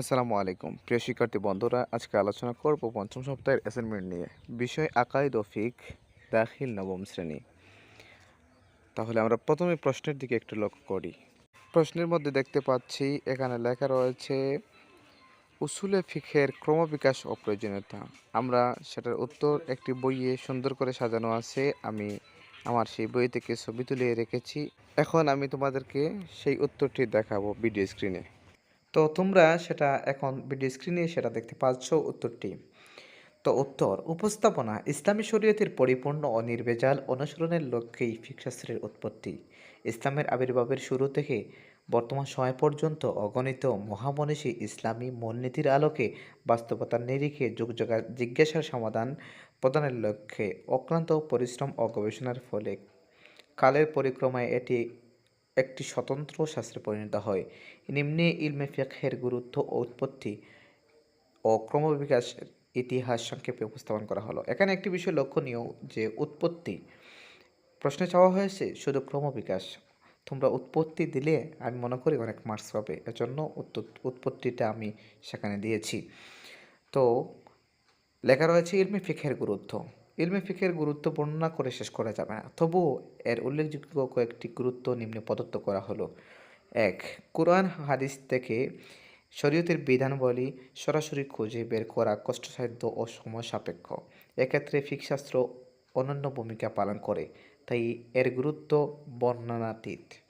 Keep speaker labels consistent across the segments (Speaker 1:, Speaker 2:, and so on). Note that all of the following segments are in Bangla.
Speaker 1: আসসালামু আলাইকুম। প্রিয় শিক্ষার্থী বন্ধুরা, আজকে আলোচনা করব পঞ্চম সপ্তাহের অ্যাসাইনমেন্ট নিয়ে। বিষয় আকাইদ ও ফিক দাখিল নবম শ্রেণি। তাহলে আমরা প্রথমে প্রশ্নের দিকে একটু লক্ষ্য করি। প্রশ্নের মধ্যে দেখতে পাচ্ছি, এখানে লেখা রয়েছে, উসুলে ফিখের ক্রমবিকাশ ও প্রয়োজনীয়তা আমরা সেটার উত্তর একটি বইয়ে সুন্দর করে সাজানো আছে। আমি আমার সেই বই থেকে ছবি তুলে রেখেছি। এখন আমি তোমাদেরকে সেই উত্তরটি দেখাবো ভিডিও স্ক্রিনে। তো তোমরা সেটা এখন ভিডিও স্ক্রিনে সেটা দেখতে পাচ্ছ উত্তরটি। তো উত্তর, উপস্থাপনা, ইসলামী শরীয়তের পরিপূর্ণ ও নির্ভেজাল অনুসরণের লক্ষ্যেই ফিকশাস্ত্রের উৎপত্তি। ইসলামের আবির্ভাবের শুরু থেকে বর্তমান সময় পর্যন্ত অগণিত মহামনীষী ইসলামী মূলনীতির আলোকে বাস্তবতার নিরিখে যুগযুগা জিজ্ঞাসার সমাধান প্রদানের লক্ষ্যে অক্লান্ত পরিশ্রম ও গবেষণার ফলে কালের পরিক্রমায় এটি একটি স্বতন্ত্র শাস্ত্রে পরিণত হয়। নিম্নে ইলমে ফিকহের গুরুত্ব ও উৎপত্তি ও ক্রমবিকাশের ইতিহাস সংক্ষেপে উপস্থাপন করা হলো। এখানে একটি বিষয় লক্ষণীয় যে উৎপত্তি। প্রশ্নে চাওয়া হয়েছে, শুধু ক্রমবিকাশ? তোমরা উৎপত্তি দিলে আমি মনে করি অনেক মার্কস পাবে। এজন্য উৎপত্তিটা আমি সেখানে দিয়েছি। তো লেখা রয়েছে, ইলমে ফিখের গুরুত্ব। ইলমে ফিকের গুরুত্ব বর্ণনা করে শেষ করা যাবে না। তবুও এর উল্লেখযোগ্য কয়েকটি গুরুত্ব নিম্নে প্রদত্ত করা হলো। এক, কোরআন হাদিস থেকে শরীয়তের বিধানবলী সরাসরি খুঁজে বের করা কষ্টসাধ্য ও সময় সাপেক্ষ। এক্ষেত্রে ফিকশাস্ত্র অনন্য ভূমিকা পালন করে, তাই এর গুরুত্ব বর্ণনাতীত।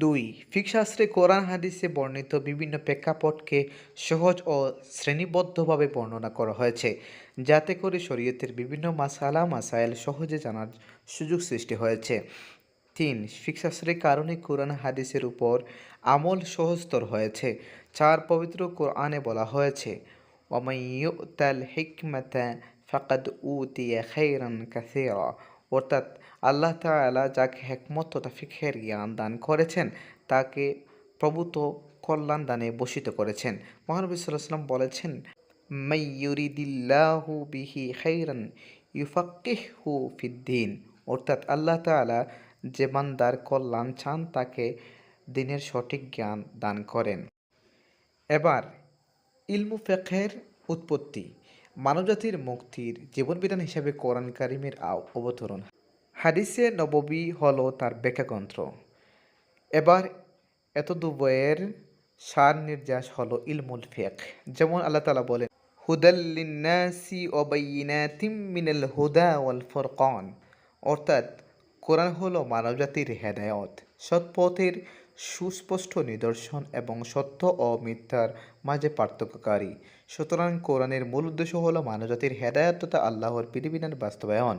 Speaker 1: দুই ফিকশাস্ত্রে কোরআন হাদিসে বর্ণিত বিভিন্ন প্রেক্ষাপটকে সহজ ও শ্রেণীবদ্ধভাবে বর্ণনা করা হয়েছে, যাতে করে শরীয়তের বিভিন্ন মাসালা, মাসাইল সহজে জানার সুযোগ সৃষ্টি হয়েছে। তিন ফিকশাস্ত্রের কারণে কোরআন হাদিসের উপর আমল সহজতর হয়েছে, চার, পবিত্র কোরআনে বলা হয়েছে ফাকাদ খাইরান অর্থাৎ আল্লাহ তাআলা যাকে হেকমত তথা ফিকহের জ্ঞান দান করেছেন, তাকে প্রভূত কল্যাণ দানে বসিত করেছেন। মহানবী ওয়াসাল্লাম বলেছেন, মাই ইউরিদিল্লাহু বিহি খাইরান ইউফাক্কিহু ফিদ্দিন অর্থাৎ আল্লাহ তাআলা যে বান্দার কল্যাণ চান, তাকে দিনের সঠিক জ্ঞান দান করেন। এবার, ইলমু ফেকের উৎপত্তি। মানবজাতির মুক্তির জীবনবিধান হিসাবে কোরআন কারিমের অবতরণ। হাদিসে নববী হলো তার ব্যাখ্যাগ্রন্থ। এবার এত দুবয়ের সার নির্যাস হলো ইলমুল ফেক। যেমন আল্লাহ তালা বলেন হুদাল্লিনাসি ওবাইনাতিম মিনাল হুদা ওয়াল ফুরকান। অর্থাৎ, কোরআন হলো মানবজাতির হেদায়ত, সৎপথের সুস্পষ্ট নিদর্শন এবং সত্য ও মিথ্যার মাঝে পার্থক্যকারী। সুতরাং কোরআনের মূল উদ্দেশ্য হলো মানবজাতির হেদায়ত তথা আল্লাহর বিধিবিধান বাস্তবায়ন।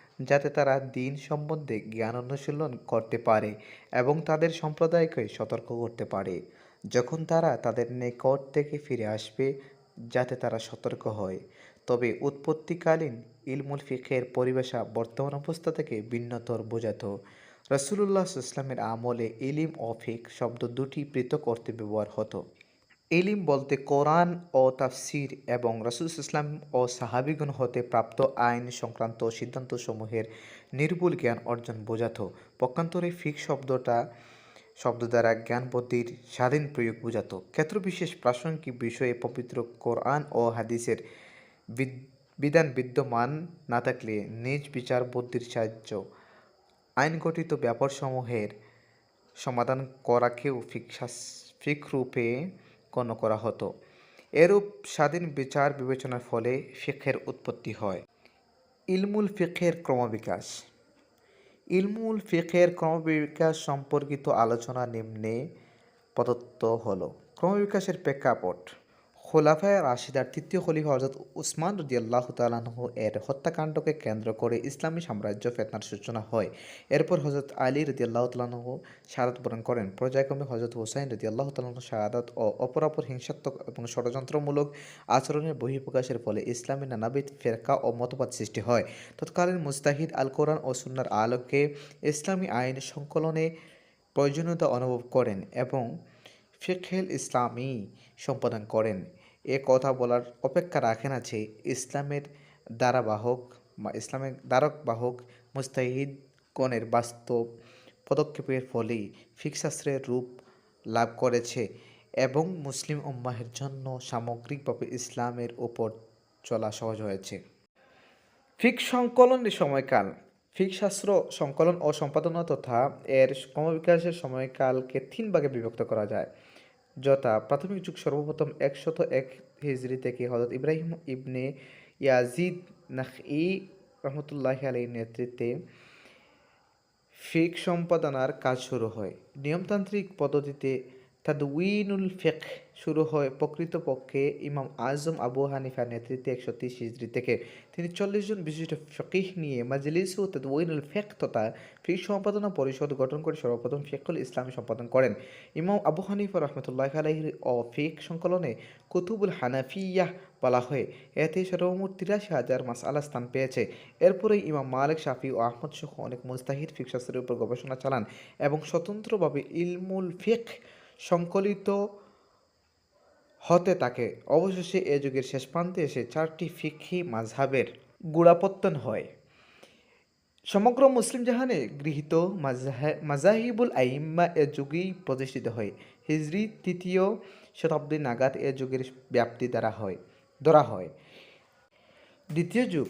Speaker 1: যাতে তারা দিন সম্বন্ধে জ্ঞান অনুশীলন করতে পারে এবং তাদের সম্প্রদায়কে সতর্ক করতে পারে। যখন তারা তাদের নিকট থেকে ফিরে আসবে, যাতে তারা সতর্ক হয়। তবে উৎপত্তিকালীন ইলমুল ফিকের পরিবেশা বর্তমান অবস্থা থেকে ভিন্নতর বোঝাতো। রসুল্লাহ ইসলামের আমলে ইলিম ও ফিক শব্দ দুটি পৃথক অর্থে ব্যবহার হতো। ইলিম বলতে কোরআন ও তাফসির এবং রসুল ইসলাম ও সাহাবিগুন হতে প্রাপ্ত আইন সংক্রান্ত সিদ্ধান্তসমূহের নির্ভুল জ্ঞান অর্জন বোঝাতো। পক্ষান্তরে ফিক শব্দটা, শব্দ দ্বারা জ্ঞান বুদ্ধির স্বাধীন প্রয়োগ বোঝাতো। ক্ষেত্রবিশেষ প্রাসঙ্গিক বিষয়ে পবিত্র কোরআন ও হাদিসের বিধান বিদ্যমান না থাকলে নিজ বিচার বুদ্ধির সাহায্য, আইনগঠিত ব্যাপারসমূহের সমাধান করাকেও ফিকশাস ফিক রূপে গণ্য করা হতো। এরূপ স্বাধীন বিচার বিবেচনার ফলে ফিক্ষের উৎপত্তি হয়। ইলমুল ফিক্ষের ক্রমবিকাশ। ইলমুল ফিখের ক্রমবিকাশ সম্পর্কিত আলোচনা নিম্নে প্রদত্ত হলো। ক্রমবিকাশের প্রেক্ষাপট। খোলাফায় রাশিদার তৃতীয় খলিফা হজরত উসমান রদিয়াল্লাহ তালাহ এর হত্যাকাণ্ডকে কেন্দ্র করে ইসলামী সাম্রাজ্য ফেতনার সূচনা হয়। এরপর হজরত আলী রদিয়াল্লাহ তালাহ শাহাদত বরণ করেন। পর্যায়ক্রমে হজরত হুসাইন রদিয়াল্লাহ তালাহ শাহাদত ও অপরাপর হিংসাত্মক এবং ষড়যন্ত্রমূলক আচরণের বহিঃপ্রকাশের ফলে ইসলামী নানাবিধ ফেরকা ও মতবাদ সৃষ্টি হয়। তৎকালীন মুস্তাহিদ আল কোরআন ও সুন্নার আলোকে ইসলামী আইন সংকলনে প্রয়োজনীয়তা অনুভব করেন এবং ফিকহেল ইসলামী সম্পাদন করেন। এ কথা বলার অপেক্ষা রাখে না যে ইসলামের দ্বারাবাহক বা ইসলামের দ্বারক বাহক মুস্তাহিদগণের বাস্তব পদক্ষেপের ফলেই ফিকশাস্ত্রের রূপ লাভ করেছে এবং মুসলিম উম্মাহের জন্য সামগ্রিকভাবে ইসলামের ওপর চলা সহজ হয়েছে। ফিক সংকলনের সময়কাল, ফিক শাস্ত্র সংকলন ও সম্পাদনা তথা এর ক্রমবিকাশের সময়কালকে তিন ভাগে বিভক্ত করা যায়। যথা প্রাথমিক যুগ সর্বপ্রথম একশত এক হিজড়ি থেকে হজরত ইব্রাহিম ইবনে ইয়াজিদ নাখই রহমতুল্লাহ আলীর নেতৃত্বে ফিক সম্পাদনার কাজ শুরু হয়। নিয়মতান্ত্রিক পদ্ধতিতে তাদউইনুল ফেক শুরু হয় প্রকৃতপক্ষে ইমাম আজম আবু হানিফার নেতৃত্বে একশো তিরিশ হিজড়ি থেকে। তিনি চল্লিশ জন বিশিষ্ট ফকিহ নিয়ে মাজলিস ও তাদউইনুল ফিক তথা ফিক সম্পাদনা পরিষদ গঠন করে সর্বপ্রথম ফিকুল ইসলামী সম্পাদন করেন। ইমাম আবু হানিফা রহমতুল্লাহ আলহির ও ফিক সংকলনে কুতুবুল হানাফিয়াহ বলা হয়। এতে সর্বমোট তিরাশি হাজার মাসালা স্থান পেয়েছে। এরপরে ইমাম মালিক, শাফি ও আহমদ সহ অনেক মুস্তাহিদ ফিক শাস্ত্রের উপর গবেষণা চালান এবং স্বতন্ত্রভাবে ইলমুল ফিক সংকলিত হতে থাকে। অবশেষে এ যুগের শেষ প্রান্তে এসে চারটি ফিকহি মাঝহাবের গুড়াপত্তন হয়। সমগ্র মুসলিম জাহানে গৃহীত মাজাহে- মাজাহিবুল আইম্মা এ যুগেই প্রতিষ্ঠিত হয়। হিজরি তৃতীয় শতাব্দী নাগাদ এ যুগের ব্যাপ্তি দ্বারা হয়, ধরা হয়। দ্বিতীয় যুগ,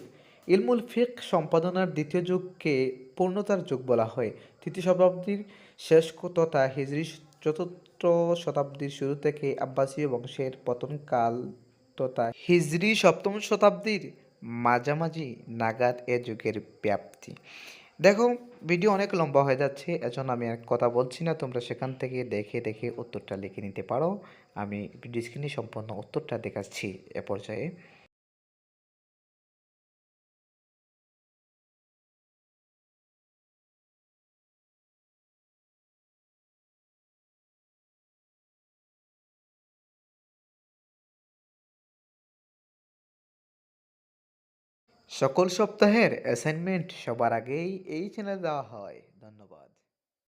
Speaker 1: ইলমুল ফিক সম্পাদনার দ্বিতীয় যুগকে পূর্ণতার যুগ বলা হয়। তৃতীয় শতাব্দীর শেষ তথা হিজরি চতুর্থ শতাব্দীর শুরু থেকে আব্বাসীয় বংশের পতনকাল তথা হিজরি সপ্তম শতাব্দীর মাঝামাঝি নাগাদ এ যুগের ব্যাপ্তি। দেখো ভিডিও অনেক লম্বা হয়ে যাচ্ছে, এজন্য আমি এক কথা বলছি না। তোমরা সেখান থেকে দেখে দেখে উত্তরটা লিখে নিতে পারো। আমি ভিডিও স্ক্রিনে সম্পূর্ণ উত্তরটা দেখাচ্ছি এ পর্যায়ে। সকল সপ্তাহের অ্যাসাইনমেন্ট সবার আগেই এই চ্যানেলে দেওয়া হয়। ধন্যবাদ।